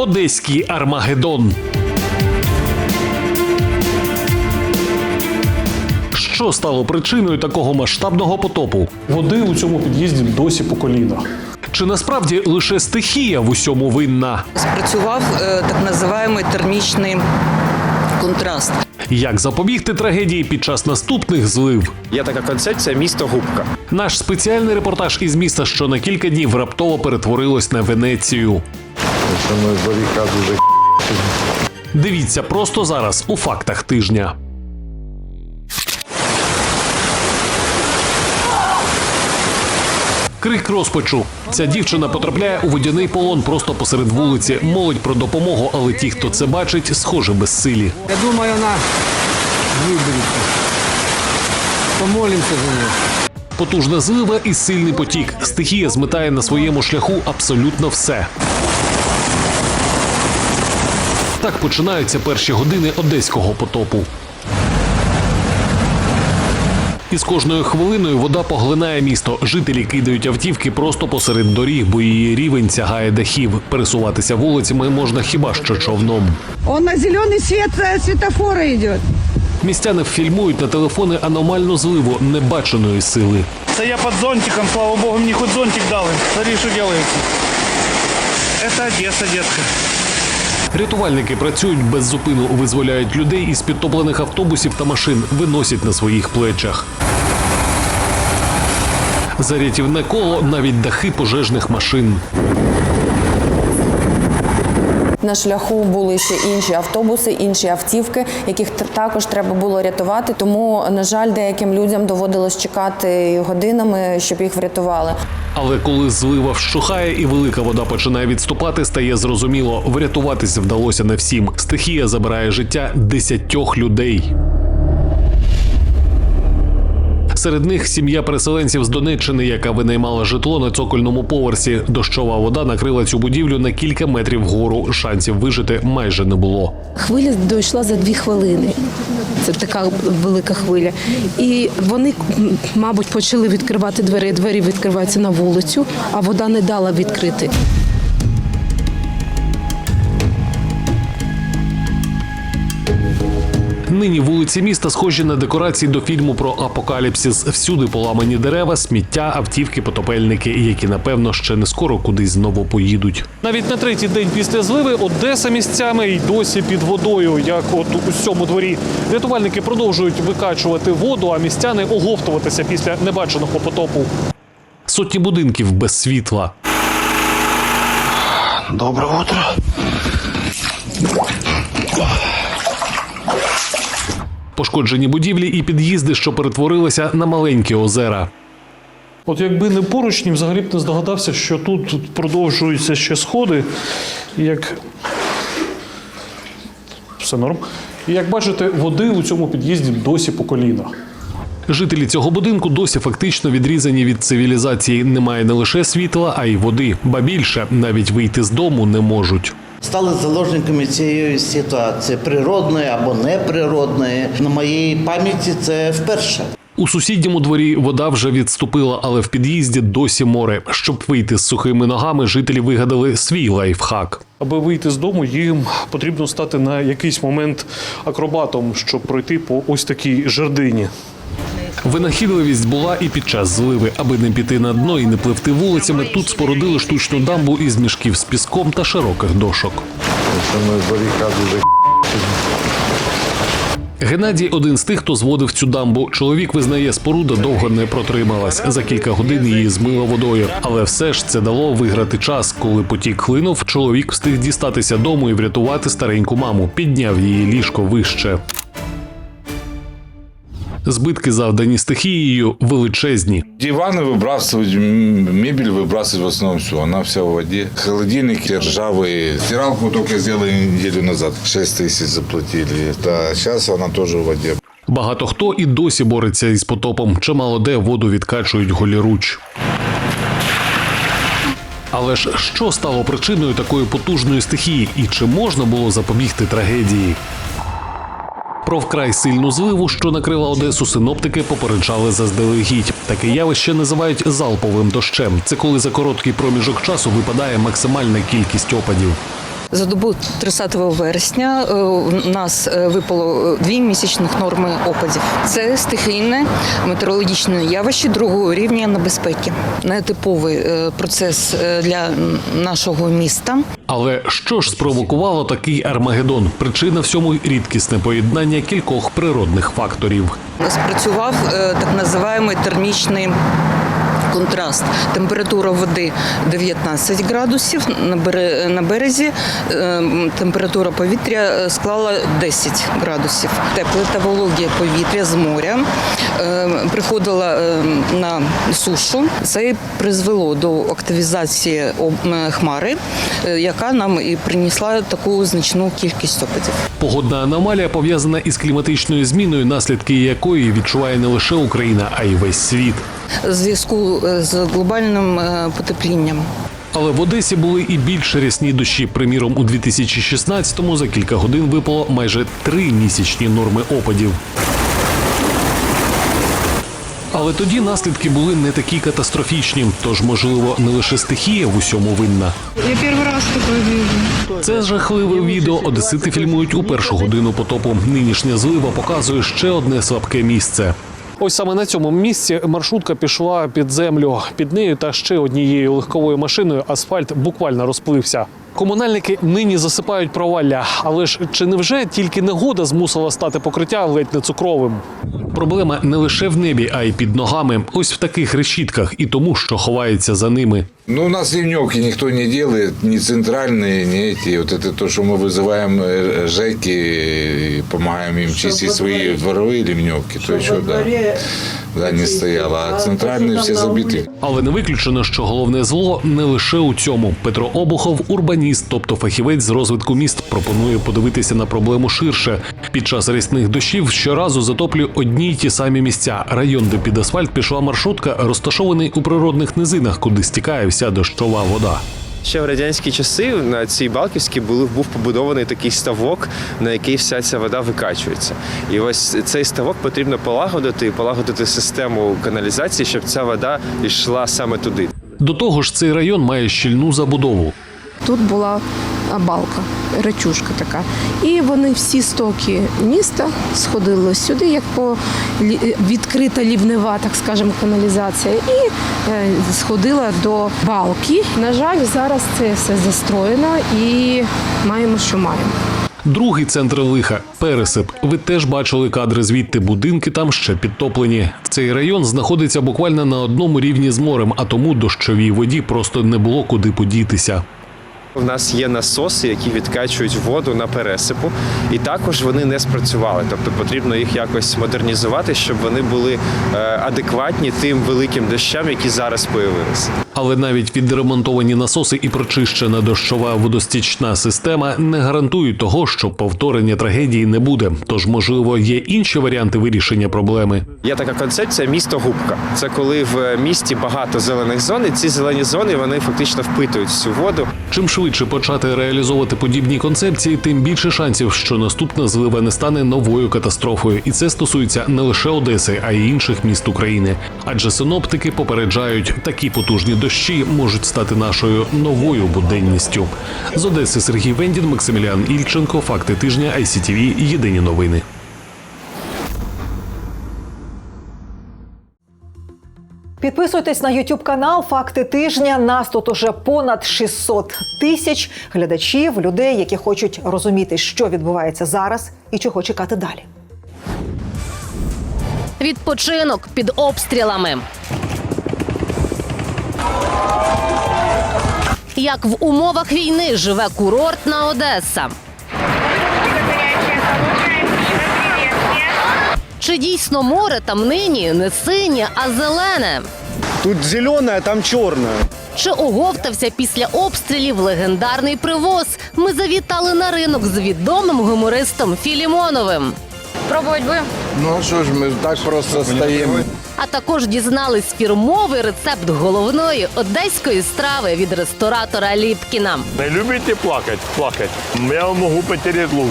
Одеський Армагеддон. Що стало причиною такого масштабного потопу? Води у цьому під'їзді досі по коліна. Чи насправді лише стихія в усьому винна? Спрацював е, так називаємий термічний контраст. Як запобігти трагедії під час наступних злив? Є така концепція місто губка. Наш спеціальний репортаж із міста, що на кілька днів раптово перетворилось на Венецію. Со мной баррикады за Дивіться просто зараз у фактах тижня. Крик розпачу. Ця дівчина потрапляє у водяний полон просто посеред вулиці. Молить про допомогу, але ті, хто це бачить, схоже безсилі. Я думаю, вона вибереться. Помолимося за неї. Потужна злива і сильний потік. Стихія зметає на своєму шляху абсолютно все. Так починаються перші години одеського потопу. І з кожною хвилиною вода поглинає місто. Жителі кидають автівки просто посеред доріг, бо її рівень сягає дахів. Пересуватися вулицями можна хіба що човном. Он на зеленый свет э, светофора идет. Містяни фільмують на телефони аномальну зливу небаченої сили. Це я під зонтиком, слава богу, мені хоч зонтик дали. Смотри, що робиться. Это Одесса, детка. Рятувальники працюють без зупину, визволяють людей із підтоплених автобусів та машин, виносять на своїх плечах. За рятівне коло навіть дахи пожежних машин. На шляху були ще інші автобуси, інші автівки, яких також треба було рятувати. Тому, на жаль, деяким людям доводилось чекати годинами, щоб їх врятували. Але коли злива вщухає і велика вода починає відступати, стає зрозуміло, врятуватися вдалося не всім. Стихія забирає життя десятьох людей. Серед них сім'я переселенців з Донеччини, яка винаймала житло на цокольному поверсі. Дощова вода накрила цю будівлю на кілька метрів вгору. Шансів вижити майже не було. Хвиля дійшла за дві хвилини. Це така велика хвиля. І вони, мабуть, почали відкривати двері. Двері відкриваються на вулицю, а вода не дала відкрити. Нині вулиці міста схожі на декорації до фільму про апокаліпсис. Всюди поламані дерева, сміття, автівки, потопельники, які напевно ще не скоро кудись знову поїдуть. Навіть на третій день після зливи Одеса місцями й досі під водою, як от у цьому дворі. Рятувальники продовжують викачувати воду, а містяни оговтуватися після небаченого потопу. Сотні будинків без світла. Доброе утро. Пошкоджені будівлі і під'їзди, що перетворилися на маленькі озера. От якби не поручні, взагалі б не здогадався, що тут продовжуються ще сходи. Як все норм. І як бачите, води у цьому під'їзді досі по коліна. Жителі цього будинку досі фактично відрізані від цивілізації. Немає не лише світла, а й води. Ба більше навіть вийти з дому не можуть. Стали заложниками цієї ситуації природної або неприродної. На моїй пам'яті це вперше. У сусідньому дворі вода вже відступила, але в під'їзді досі море. Щоб вийти з сухими ногами, жителі вигадали свій лайфхак. Аби вийти з дому, їм потрібно стати на якийсь момент акробатом, щоб пройти по ось такій жердині. Винахідливість була і під час зливи. Аби не піти на дно і не пливти вулицями, тут спорудили штучну дамбу із мішків з піском та широких дошок. Геннадій один з тих, хто зводив цю дамбу. Чоловік визнає, споруда довго не протрималась. За кілька годин її змило водою. Але все ж це дало виграти час. Коли потік хлинув, чоловік встиг дістатися дому і врятувати стареньку маму. Підняв її ліжко вище. Збитки, завдані стихією, величезні. Диваны выбрасывать, м, мебель выбрасывать в основном все. Она вся в воде. Холодильники ржавые. Стиралку только сделали неделю назад. 6 тысяч заплатили. Да, сейчас она тоже в воде. Багато хто і досі бореться із потопом. Чимало де воду відкачують голіруч. Але ж що стало причиною такої потужної стихії, і чи можна було запобігти трагедії? Про вкрай сильну зливу, що накрила Одесу, синоптики попереджали заздалегідь. Таке явище називають залповим дощем. Це коли за короткий проміжок часу випадає максимальна кількість опадів. За добу 30 вересня е, у нас е, випало е, дві місячних норми опадів. Це стихійне метеорологічне явище другого рівня небезпеки. Нетиповий е, процес е, для нашого міста. Але що ж спровокувало такий Армагеддон? Причина всьому рідкісне поєднання кількох природних факторів. Спрацював е, так називаємо термічний. Контраст. Температура води 19 градусів, на бере- на березі е, температура повітря е, склала 10 градусів. Тепле та вологе повітря з моря е, приходило е, на сушу. Це призвело до активізації хмари, е, яка нам і принесла таку значну кількість опадів. Погодна аномалія пов'язана із кліматичною зміною, наслідки якої відчуває не лише Україна, а й весь світ. В зв'язку е, з глобальним е, потеплінням. Але в Одесі були і більш рясні дощі. Приміром, у 2016-му за кілька годин випало майже три місячні норми опадів. Але тоді наслідки були не такі катастрофічні, тож, можливо, не лише стихія в усьому винна. Я первый раз такое вижу. Це жахливе відео одесити фільмують у першу годину потопу. Нинішня злива показує ще одне слабке місце. Ось саме на цьому місці маршрутка пішла під землю. Під нею та ще однією легковою машиною асфальт буквально розплився. Комунальники нині засипають провалля, але ж чи не вже тільки негода змусила стати покриття ледь не цукровим? Проблема не лише в небі, а й під ногами. Ось в таких решітках і тому, що ховається за ними. Ну, у нас ливневки никто не делает, ни центральные, ни эти. Вот это то, что мы вызываем э, ЖЭКи и помогаем им чистить свои дворовые ливневки, то еще, да, да, не стояло. А центральные все забиты. Але не виключено, що головне зло не лише у цьому. Петро Обухов, урбаніст, тобто фахівець з розвитку міст, пропонує подивитися на проблему ширше. Під час рясних дощів щоразу затоплює одні й ті самі місця. Район, де під асфальт пішла маршрутка, розташований у природних низинах, куди стікає вся дощова вода. Ще в радянські часи на цій Балківській був, був побудований такий ставок, на який вся ця вода викачується. І ось цей ставок потрібно полагодити, полагодити систему каналізації, щоб ця вода йшла саме туди. До того ж, цей район має щільну забудову. Тут була балка, речушка така. І вони всі стоки міста сходили сюди, як по відкрита лівнева, так скажемо, каналізація, і е, сходила до балки. На жаль, зараз це все застроєно і маємо, що маємо. Другий центр лиха пересип. Ви теж бачили кадри звідти. Будинки там ще підтоплені. Цей район знаходиться буквально на одному рівні з морем, а тому дощовій воді просто не було куди подітися. У нас є насоси, які відкачують воду на пересипу, і також вони не спрацювали. Тобто потрібно їх якось модернізувати, щоб вони були е, адекватні тим великим дощам, які зараз появилися. Але навіть відремонтовані насоси і прочищена дощова водостічна система не гарантують того, що повторення трагедії не буде. Тож, можливо, є інші варіанти вирішення проблеми. Є така концепція місто губка. Це коли в місті багато зелених зон, і ці зелені зони вони фактично впитують всю воду. Чим швидше почати реалізовувати подібні концепції, тим більше шансів, що наступна злива не стане новою катастрофою. І це стосується не лише Одеси, а й інших міст України. Адже синоптики попереджають, такі потужні дощі можуть стати нашою новою буденністю. З Одеси Сергій Вендін, Максимілян Ільченко. Факти тижня ICTV. Єдині новини. Підписуйтесь на YouTube канал Факти тижня. Нас тут уже понад 600 тисяч глядачів, людей, які хочуть розуміти, що відбувається зараз і чого чекати далі. Відпочинок під обстрілами. Як в умовах війни живе курортна Одеса? Чи дійсно море там нині не синє, а зелене? Тут зеленое, а там черное. Чи оговтався після обстрілів легендарний привоз? Ми завітали на ринок з відомим гумористом Філімоновим. Пробувати будемо? Ну а что ж, мы так просто стоим. А також дізнались фірмовий рецепт головної одеської страви від ресторатора Ліпкіна. Не любите плакать? Плакать. Я вам могу потерять лук.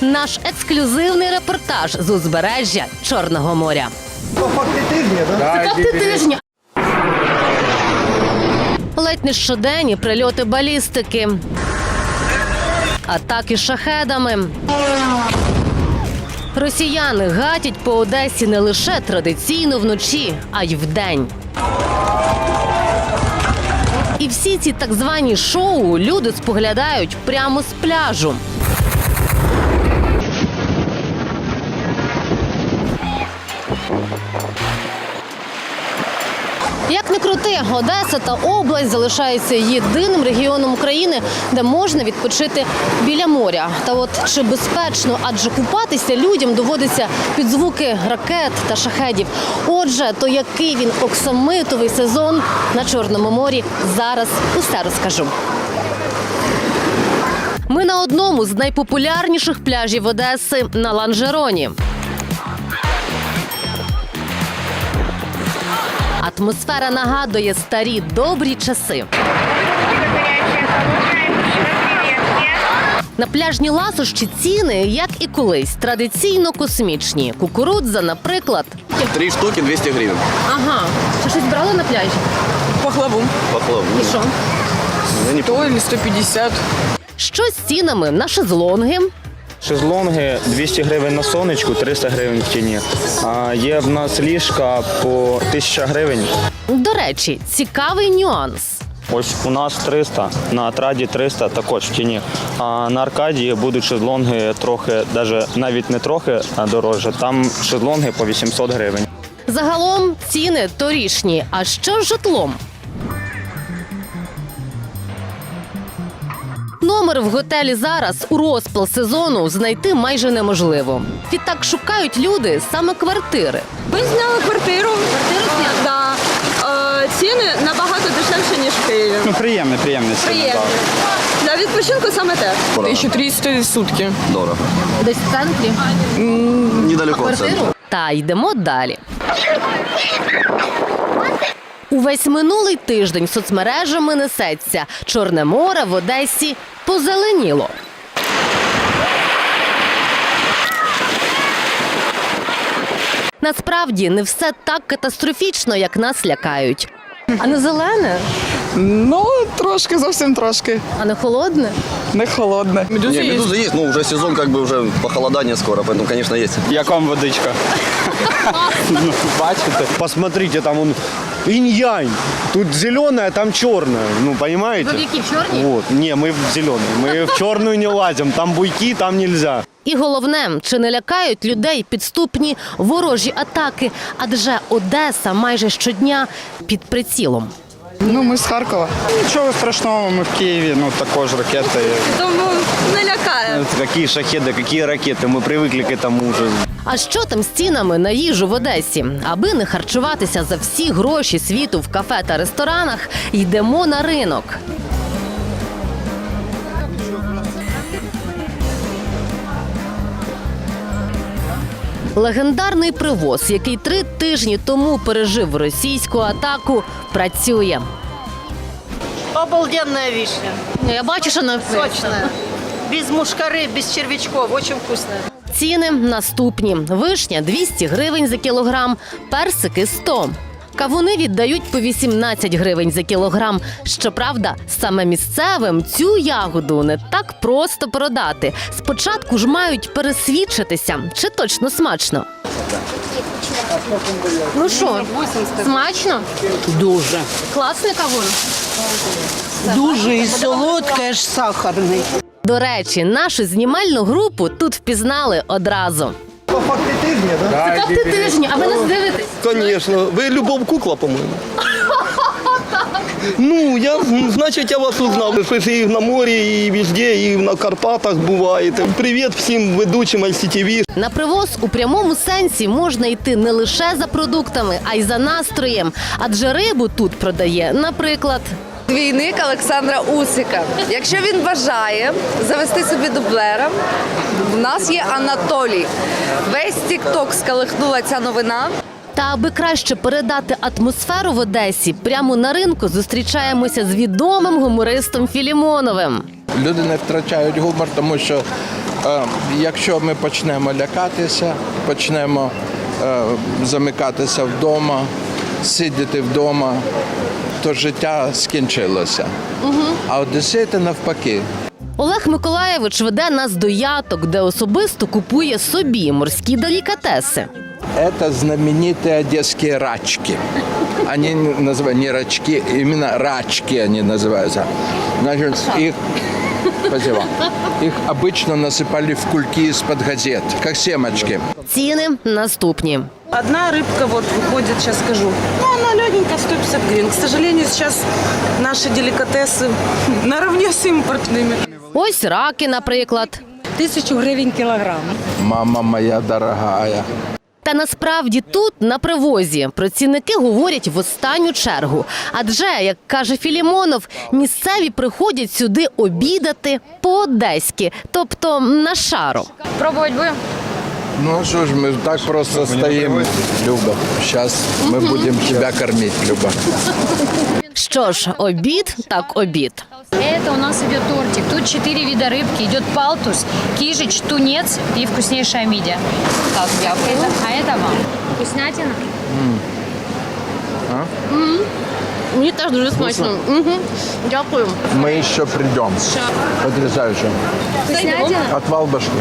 Наш ексклюзивний репортаж з узбережжя Чорного моря. Факти тижня. Ледь не щоденні прильоти балістики. атаки шахедами. Росіяни гатять по Одесі не лише традиційно вночі, а й вдень. І всі ці так звані шоу люди споглядають прямо з пляжу. Не крути, Одеса та область залишаються єдиним регіоном України, де можна відпочити біля моря. Та от чи безпечно, адже купатися людям доводиться під звуки ракет та шахедів. Отже, то який він оксамитовий сезон на Чорному морі зараз усе розкажу. Ми на одному з найпопулярніших пляжів Одеси на Ланжероні. Атмосфера нагадує старі добрі часи. На пляжні ласощі ціни, як і колись, традиційно космічні. Кукурудза, наприклад. Три штуки 200 гривен. Ага, що щось брали на пляжі? Пахлаву. Пахлаву. І що? То или 150. Що з цінами на шезлонги? Шезлонги 200 гривень на сонечку, 300 гривень в тіні. А є в нас ліжка по 1000 гривень. До речі, цікавий нюанс. Ось у нас 300, на Атраді 300 також в тіні. А на Аркадії будуть шезлонги трохи, даже навіть не трохи а дорожче. Там шезлонги по 800 гривень. Загалом ціни торішні. А що з житлом? Номер в готелі зараз у розпал сезону знайти майже неможливо. Відтак шукають люди саме квартири. Ми зняли квартиру. Квартиру зняли? Да. Е, ціни набагато дешевші, ніж в Києві. Ну, приємне, приємне. Приємно. Для відпочинку саме те. 1300 сутки. Дорого. Десь в центрі. Недалеко от центра. Та йдемо далі. Увесь минулий тиждень соцмережами несеться. Чорне море в Одесі позеленіло. Насправді не все так катастрофічно, як нас лякають. А не зелене, Ну, трошки, зовсім трошки. а не холодне. Не холодне. Медузы Не, медуза есть, но уже сезон как бы уже похолодание скоро, поэтому, конечно, есть. Як вам водичка? Ну, Бачите? Посмотрите, там он инь-янь. Тут зеленая, там черная. Ну, понимаете? Ви в якій в чорній? Вот. Не, мы в зеленый. Мы в черную не лазим. Там буйки, там нельзя. І головне, чи не лякають людей підступні ворожі атаки? Адже Одеса майже щодня під прицілом. Ну, ми з Харкова. Нічого страшного, ми в Києві, ну також ракети. Тому не лякає. Какие шахеды, какие ракеты. Мы привыкли к этому уже. А що там з цінами на їжу в Одесі? Аби не харчуватися за всі гроші світу в кафе та ресторанах, йдемо на ринок. Легендарний привоз, який три тижні тому пережив російську атаку, працює. Обалденная вишня. Я бачу, що на Сочная. Без мушкары, без червячков. Очень вкусная. Ціни наступні: вишня 200 гривень за кілограм, персики 100. Кавуни віддають по 18 гривень за кілограм. Щоправда, саме місцевим цю ягоду не так просто продати. Спочатку ж мають пересвідчитися, чи точно смачно. Ну що, смачно? Дуже. Класний кавун. Дуже і солодке, аж сахарний. До речі, нашу знімальну групу тут впізнали одразу. Факти Це факти тижні, а ви нас дивитесь? Конечно. Вы любов кукла, по-моему. Ну, я, значить, я вас узнав. Ви ж і на морі, і везде, і на Карпатах буваєте. Привіт всім ведучим ICTV. На привоз у прямому сенсі можна йти не лише за продуктами, а й за настроєм. Адже рибу тут продає, наприклад. Двійник Олександра Усика. Якщо він бажає завести собі дублера, в нас є Анатолій. Весь Тікток скалихнула ця новина. Та аби краще передати атмосферу в Одесі, прямо на ринку зустрічаємося з відомим гумористом Філімоновим. Люди не втрачають гумор, тому що е, якщо ми почнемо лякатися, почнемо е, замикатися вдома, сидіти вдома, то життя скінчилося. А одесити навпаки. Олег Миколаєвич веде нас до яток, де особисто купує собі морські делікатеси. Это знаменитые одесские рачки. Они называют не рачки, именно рачки они называются. Значит, их Спасибо. Их обычно насыпали в кульки из-под газет, как семечки. Ціни наступні. Одна рыбка, вот выходит, сейчас скажу, ну, она легенькая, 150 гривен. К сожалению, сейчас наши деликатесы наравне с импортными. Ось раки, наприклад. Тисячу гривень кілограм. Мама моя дорогая. Та насправді тут, на привозі, працівники говорять в останню чергу. Адже, як каже Філімонов, місцеві приходять сюди обідати по-одеськи, тобто на шару. Пробувати будемо? Ну что ж, мы так просто стоим, Люба. Сейчас мы будем тебя кормить, Люба. Що ж, обід так обід. Это у нас идет тортик. Тут четыре вида рыбки. Идет палтус, кижич, тунец и вкуснейшая мидия. Так, дякую. А это вам. Вкуснятина? А? Мені теж дуже смачно. Угу. Дякую. Мы еще придем. Потрясающе. Вкуснятина? Отвал башки.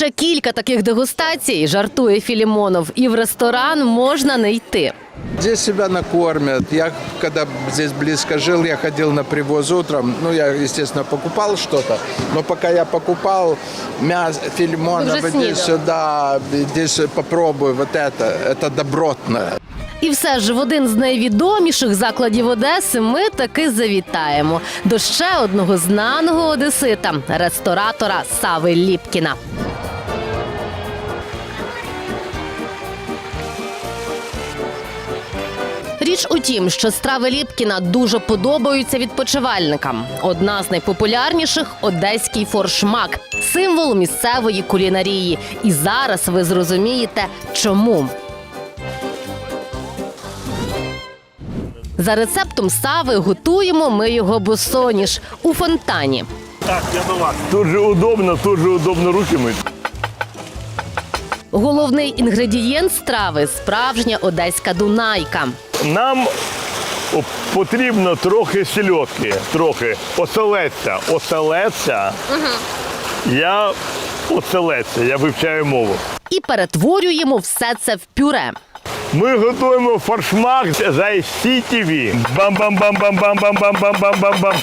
Ще кілька таких дегустацій, жартує Філімонов, і в ресторан можна не йти. Здесь себя накормят. Я, когда здесь близко жил, я ходил на привоз утром. Ну, я, естественно, покупал что-то. Но пока я покупал мясо, Вы фильмонов, уже здесь снидал. сюда, здесь попробую вот это. Это добротное. І все ж в один з найвідоміших закладів Одеси ми таки завітаємо до ще одного знаного одесита ресторатора Сави Ліпкіна. Річ у тім, що страви Ліпкіна дуже подобаються відпочивальникам. Одна з найпопулярніших одеський форшмак, символ місцевої кулінарії. І зараз ви зрозумієте, чому. За рецептом Сави готуємо ми його босоніж у фонтані. Так, я до вас. Тут же удобно, тут же удобно руки мыть. Головний інгредієнт страви справжня одеська дунайка. Нам потрібно трохи сільотки, трохи оселедця. Оселедця. Я оселедця, я вивчаю мову. І перетворюємо все це в пюре. Ми готуємо фаршмак за ICTV. Бам-бам-бам-бам-бам-бам-бам-бам-бам-бам.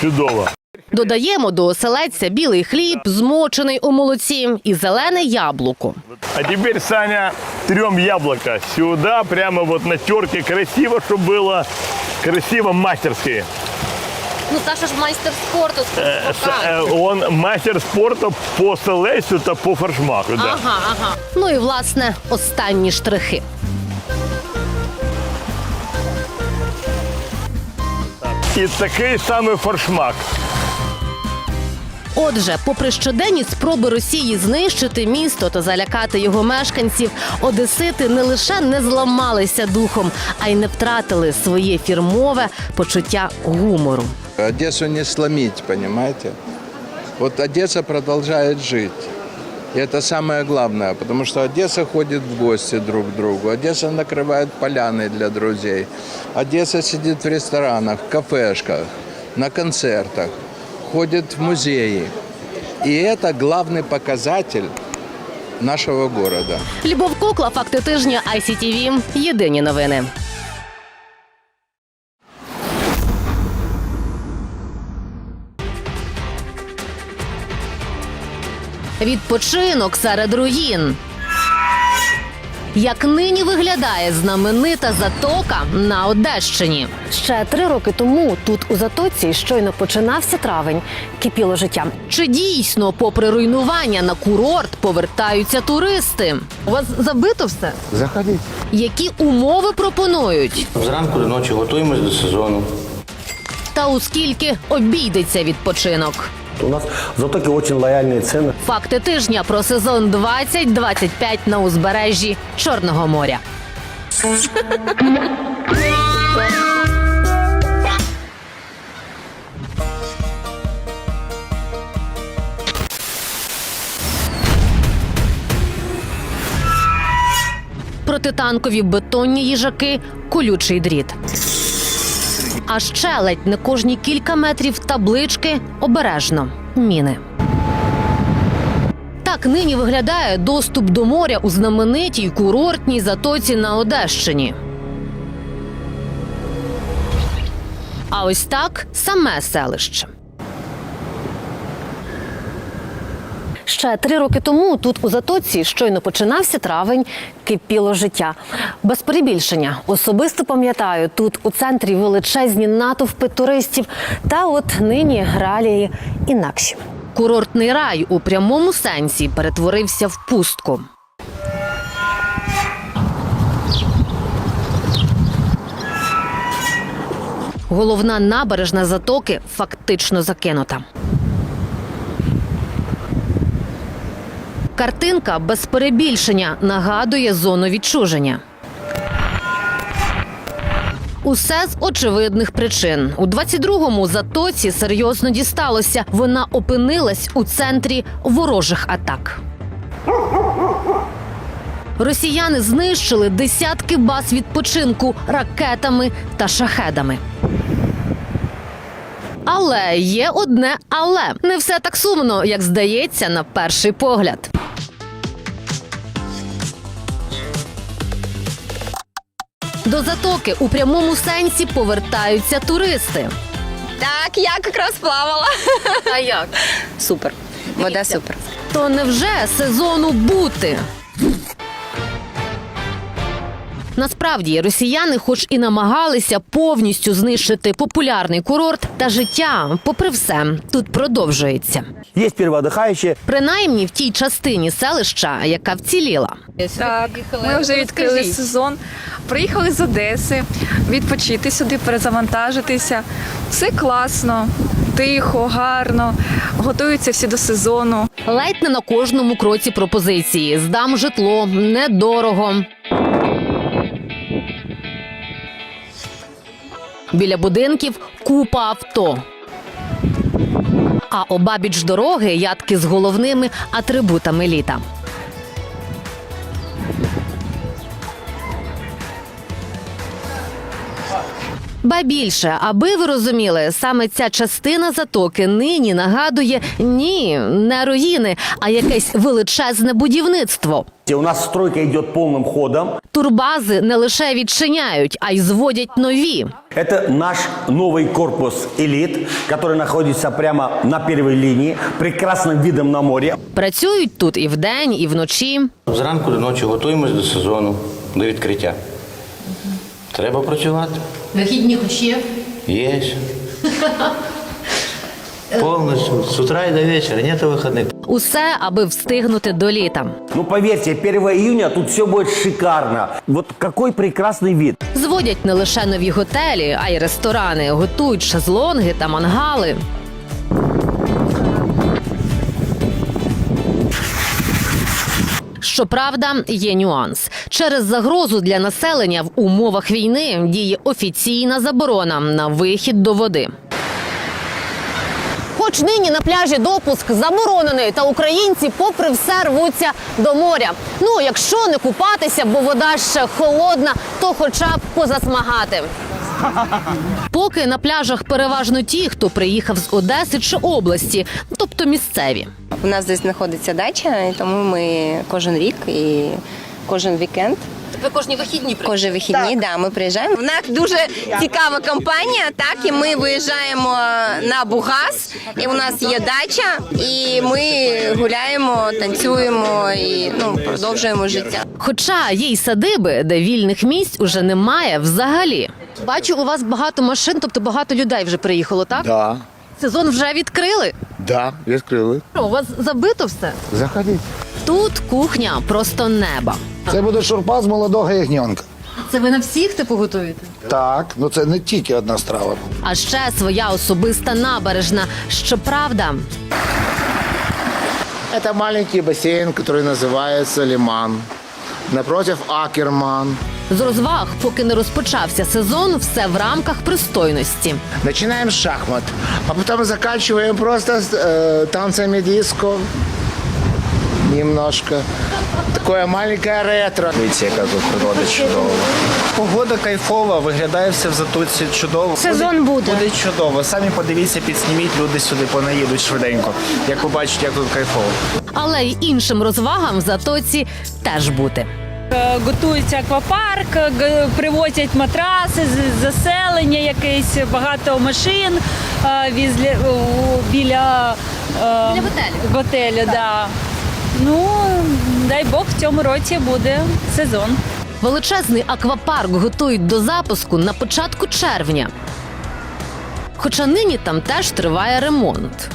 Чудово. Додаємо до оселедця білий хліб, змочений у молоці, і зелене яблуко. А теперь, Саня, трем яблоко сюда, прямо вот на терке, красиво, чтобы было красиво мастерски. Ну, Саша ж майстер спорту. Э, с- э, Он мастер спорту по селесю та по фаршмаку. Да. Ага, ага. Ну і власне останні штрихи. І такий самий фаршмак. Отже, попри щоденні спроби Росії знищити місто та залякати його мешканців, одесити не лише не зламалися духом, а й не втратили своє фірмове почуття гумору. Одессу не сломить, понимаете? Вот Одесса продолжает жить. И это самое главное, потому что Одесса ходит в гости друг к другу. Одесса накрывает поляны для друзей. Одесса сидит в ресторанах, в кафешках, на концертах, ходит в музеи. И это главный показатель нашего города. Любов Кукла, факти тижня ICTV. Єдині новини. Відпочинок серед руїн. Як нині виглядає знаменита затока на Одещині? Ще три роки тому тут у затоці щойно починався травень. Кипіло життя. Чи дійсно, попри руйнування на курорт, повертаються туристи? У вас забито все? Заходіть. Які умови пропонують? Зранку до ночі готуємось до сезону. Та у скільки обійдеться відпочинок? У нас в Затоке очень лояльные цены. Факти тижня про сезон 2025 на узбережжі Чорного моря. Протитанкові бетонні їжаки, колючий дріт. А ще ледь не кожні кілька метрів таблички обережно міни. Так нині виглядає доступ до моря у знаменитій курортній затоці на Одещині. А ось так саме селище. Ще три роки тому тут у затоці щойно починався травень, кипіло життя. Без перебільшення особисто пам'ятаю, тут у центрі величезні натовпи туристів. Та от нині реалії інакші. Курортний рай у прямому сенсі перетворився в пустку. Головна набережна затоки фактично закинута. Картинка без перебільшення нагадує зону відчуження. Усе з очевидних причин. У 22-му затоці серйозно дісталося. Вона опинилась у центрі ворожих атак. Росіяни знищили десятки баз відпочинку ракетами та шахедами. Але є одне але не все так сумно, як здається на перший погляд. До затоки у прямому сенсі повертаються туристи. Так, я якраз плавала. А як? Супер. Вода супер. То невже сезону бути? Насправді росіяни, хоч і намагалися повністю знищити популярний курорт, та життя, попри все, тут продовжується. Є первоотдыхающие. Принаймні в тій частині селища, яка вціліла. Так, ми вже відкрили сезон. Приїхали з Одеси відпочити сюди, перезавантажитися. Все класно, тихо, гарно. Готуються всі до сезону. Ледь не на кожному кроці пропозиції. Здам житло недорого. Біля будинків купа авто. А обабіч дороги ядки з головними атрибутами літа. Ба більше, аби ви розуміли, саме ця частина затоки нині нагадує ні, не руїни, а якесь величезне будівництво. У нас стройка идет полным ходом. Турбази не лише відчиняють, а й зводять нові. Это наш новый корпус «Элит», который находится прямо на первой линии, прекрасным видом на море. Працюють тут і вдень, і вночі. Зранку до ночі готуємось до сезону, до відкриття. Треба працювати. Вихідні хоч є. Є. Повністю. З утра і до вечора, нет вихідних. Усе, аби встигнути до літа. Ну повірте, 1 июня тут все буде шикарно. Вот какой прекрасний вид. Зводять не лише нові готелі, а й ресторани, готують шезлонги та мангали. Щоправда, є нюанс. Через загрозу для населення в умовах війни діє офіційна заборона на вихід до води. Хоч нині на пляжі допуск заборонений, та українці, попри все, рвуться до моря. Ну, якщо не купатися, бо вода ще холодна, то хоча б позасмагати. Поки на пляжах переважно ті, хто приїхав з Одеси чи області, тобто місцеві. У нас десь знаходиться дача, і тому ми кожен рік і кожен вікенд. Ви кожні вихідні Кожен вихідні, да, ми приїжджаємо. У нас дуже цікава компанія, так і ми виїжджаємо на Бугас, і у нас є дача, і ми гуляємо, танцюємо і ну продовжуємо життя. Хоча є й садиби, де вільних місць уже немає взагалі. Бачу, у вас багато машин, тобто багато людей вже приїхало, так? Да, Сезон вже відкрили. да, відкрили. У вас забито все. Заходіть. Тут кухня просто неба. Це буде шурпа з молодого ягненка. Це ви на всіх типу готуєте? Так, ну це не тільки одна страва. А ще своя особиста набережна. Щоправда, Это маленький бассейн, который называется Лиман. Напротив Акерман. з розваг, поки не розпочався сезон, все в рамках пристойності. Начинаем с шахмат, а потом заканчиваем просто с, э, танцами диско. немножко. Такое маленькое ретро. Дивіться, яка тут природа чудова. Погода кайфова, виглядає все в затоці чудово. Сезон буде. Буде чудово. Самі подивіться, підсніміть, люди сюди понаїдуть швиденько. Як побачать, як тут кайфово. Але й іншим розвагам в затоці теж бути. Е, Готується аквапарк, привозять матраси, заселення якесь, багато машин е, візлі, біля, біля готелю. готелю да. Ну, дай Бог, в цьому році буде сезон. Величезний аквапарк готують до запуску на початку червня. Хоча нині там теж триває ремонт.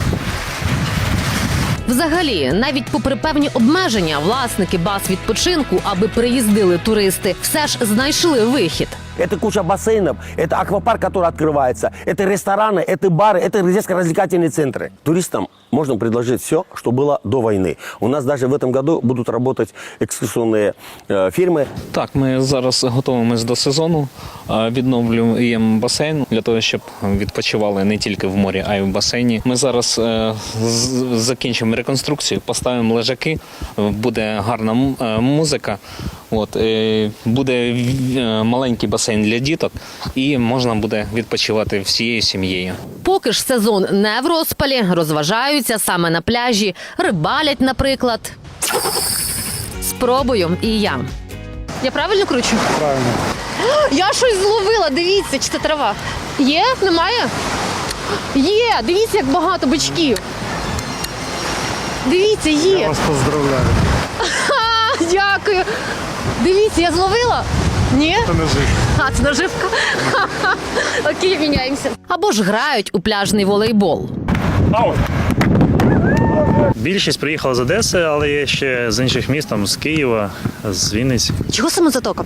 Взагалі, навіть попри певні обмеження, власники баз відпочинку, аби приїздили туристи, все ж знайшли вихід Это куча бассейнов, это аквапарк, который открывается, это рестораны, это бары, это детско-развлекательные центры. Туристам можно предложить все, что было до войны. У нас даже в этом году будут работать экскурсионные э, фирмы. Так, ми зараз готуємось до сезону, е, відновлюємо басейн для того, щоб відпочивали не тільки в морі, а й в басейні. Ми зараз е, з- закінчимо реконструкцію, поставимо лежаки, е, буде гарна м- е, музика. От, е, буде е, маленький басейн для діток, і можна буде відпочивати всією сім'єю. Поки ж сезон не в розпалі, розважаються саме на пляжі, рибалять, наприклад. Спробую і я. Я правильно кручу? Правильно. Я щось зловила, дивіться, чи це трава. Є? Немає? Є! Дивіться, як багато бичків. Дивіться, є. вас поздравляю. Ха, дякую. Дивіться, я зловила? Ні? Це не жив. А, це наживка. Окей, міняємося. Або ж грають у пляжний волейбол. Більшість приїхала з Одеси, але є ще з інших міст, там, з Києва, з Вінниці. Чого саме затока?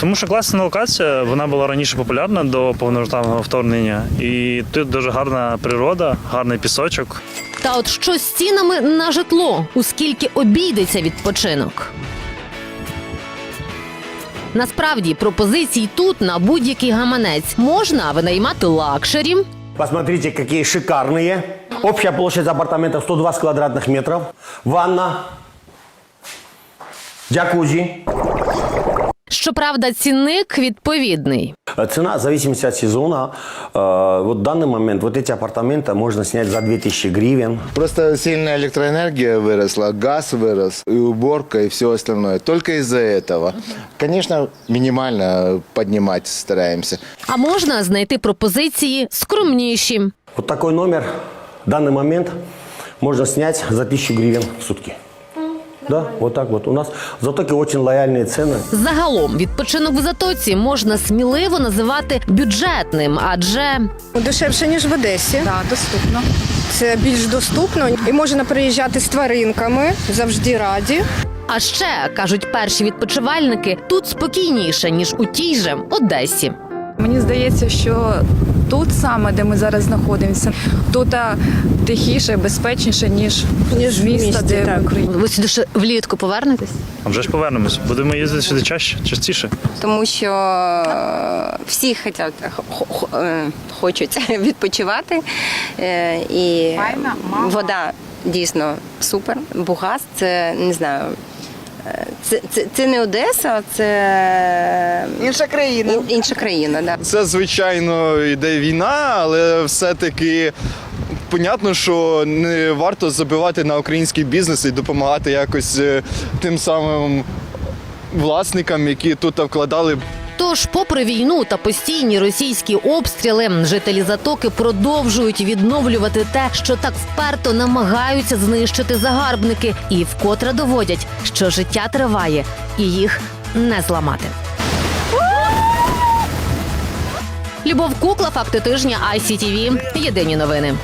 Тому що класна локація, вона була раніше популярна до повномасштабного вторгнення. І тут дуже гарна природа, гарний пісочок. Та от що з цінами на житло, у скільки обійдеться відпочинок. Насправді пропозицій тут на будь-який гаманець можна винаймати лакшері, Посмотрите, какие шикарные. Общая площадь апартаментов 120 квадратных метров. Ванна, джакузи. Щоправда, цінник відповідний. Э, Цена в зависимости от сезона. Э, Вот в данный момент вот эти апартаменты можно снять за 2000 гривен. Просто сильная электроэнергия выросла, газ вырос, и уборка, и все остальное. Только из-за этого. Конечно, минимально поднимать стараемся. А можна знайти пропозиції скромніші. Вот такой номер в данный момент можно снять за 1000 гривен в сутки. Да, вот так вот. У нас в Затоке очень лояльные цены. Загалом відпочинок в затоці можна сміливо називати бюджетним, адже Дешевше, ніж в Одесі. Так, доступно. Це більш доступно і можна приїжджати з тваринками, завжди раді. А ще кажуть перші відпочивальники тут спокійніше ніж у тій же Одесі. Мені здається, що тут саме, де ми зараз знаходимося, тут а, тихіше, безпечніше, ніж, ніж місто, місті, де так. в Україні. Ви сюди ще влітку повернетесь? А вже ж повернемось. Будемо їздити сюди чаще, частіше. тому що е, всі хотять, хо- хо- е, хочуть відпочивати. Е, І вода дійсно супер. Бугас це не знаю. Е, Це, це, це не Одеса, це Інша країна. ін- інша країна. Да. Це звичайно йде війна, але все-таки понятно, що не варто забивати на український бізнес і допомагати якось е, тим самим власникам, які тут вкладали Тож, попри війну та постійні російські обстріли, жителі затоки продовжують відновлювати те, що так вперто намагаються знищити загарбники, і вкотре доводять, що життя триває і їх не зламати. Любов Кукла, факти тижня ICTV. Єдині новини.